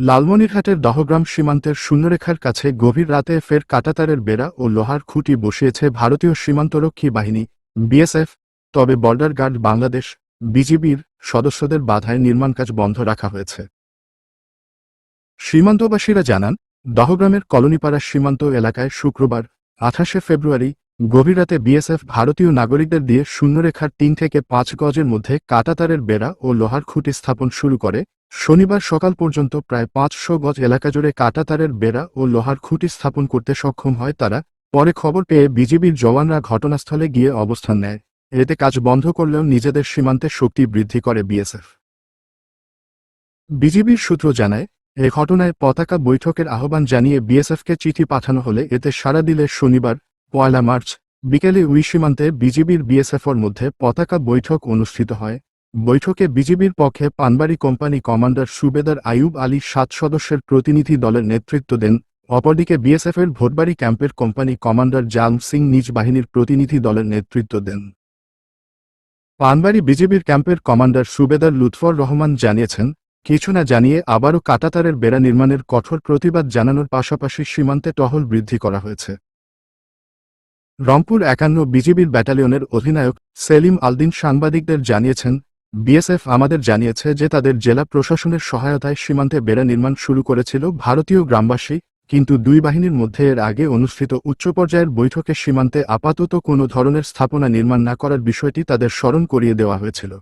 লালমনিরহাটের দহগ্রাম সীমান্তের শূন্যরেখার কাছে গভীর রাতে ফের কাটাতারের বেড়া ও লোহার খুঁটি বসিয়েছে ভারতীয় সীমান্তরক্ষী বাহিনী, বিএসএফ। তবে বর্ডার গার্ড বাংলাদেশ, বিজিবির সদস্যদের বাধায় নির্মাণ কাজ বন্ধ রাখা হয়েছে। সীমান্তবাসীরা জানান, দহগ্রামের কলোনিপাড়া সীমান্ত এলাকায় শুক্রবার, আঠাশে ফেব্রুয়ারি গভীর রাতে বিএসএফ ভারতীয় নাগরিকদের দিয়ে শূন্যরেখার তিন থেকে পাঁচ গজের মধ্যে কাটাতারের বেড়া ও লোহার খুঁটি স্থাপন শুরু করে। শনিবার সকাল পর্যন্ত প্রায় পাঁচশো গজ এলাকা জুড়ে কাটাতারের বেড়া ও লোহার খুঁটি স্থাপন করতে সক্ষম হয় তারা। পরে খবর পেয়ে বিজিবির জওয়ানরা ঘটনাস্থলে গিয়ে অবস্থান নেয়। এতে কাজ বন্ধ করলেও নিজেদের সীমান্তে শক্তি বৃদ্ধি করে বিএসএফ। বিজিবির সূত্র জানায়, এ ঘটনায় পতাকা বৈঠকের আহ্বান জানিয়ে বিএসএফকে চিঠি পাঠানো হলে এতে সাড়া দিলে শনিবার পয়লা মার্চ, বিকেলে উই সীমান্তে বিজিবির বিএসএফর মধ্যে পতাকা বৈঠক অনুষ্ঠিত হয়। বৈঠকে বিজিবির পক্ষে পানবাড়ি কোম্পানি কমান্ডার সুবেদার আইয়ুব আলী সাত সদস্যের প্রতিনিধি দলের নেতৃত্ব দেন। অপরদিকে বিএসএফের ভোটবাড়ি ক্যাম্পের কোম্পানি কমান্ডার জাম সিং নিজ বাহিনীর প্রতিনিধি দলের নেতৃত্ব দেন। পানবাড়ি বিজিবির ক্যাম্পের কমান্ডার সুবেদার লুৎফর রহমান জানিয়েছেন, কিছু না জানিয়ে আবারও কাটাতারের বেড়া নির্মাণের কঠোর প্রতিবাদ জানানোর পাশাপাশি সীমান্তে টহল বৃদ্ধি করা হয়েছে। রংপুর একান্ন বিজিবির ব্যাটালিয়নের অধিনায়ক সেলিম আলদিন সাংবাদিকদের জানিয়েছেন, বিএসএফ আমাদের জানিয়েছে যে তাদের জেলা প্রশাসনের সহায়তায় সীমান্তে বেড়া নির্মাণ শুরু করেছিল ভারতীয় গ্রামবাসী, কিন্তু দুই বাহিনীর মধ্যে এর আগে অনুষ্ঠিত উচ্চ পর্যায়ের বৈঠকে সীমান্তে আপাতত কোনো ধরনের স্থাপনা নির্মাণ না করার বিষয়টি তাদের স্মরণ করিয়ে দেওয়া হয়েছিল।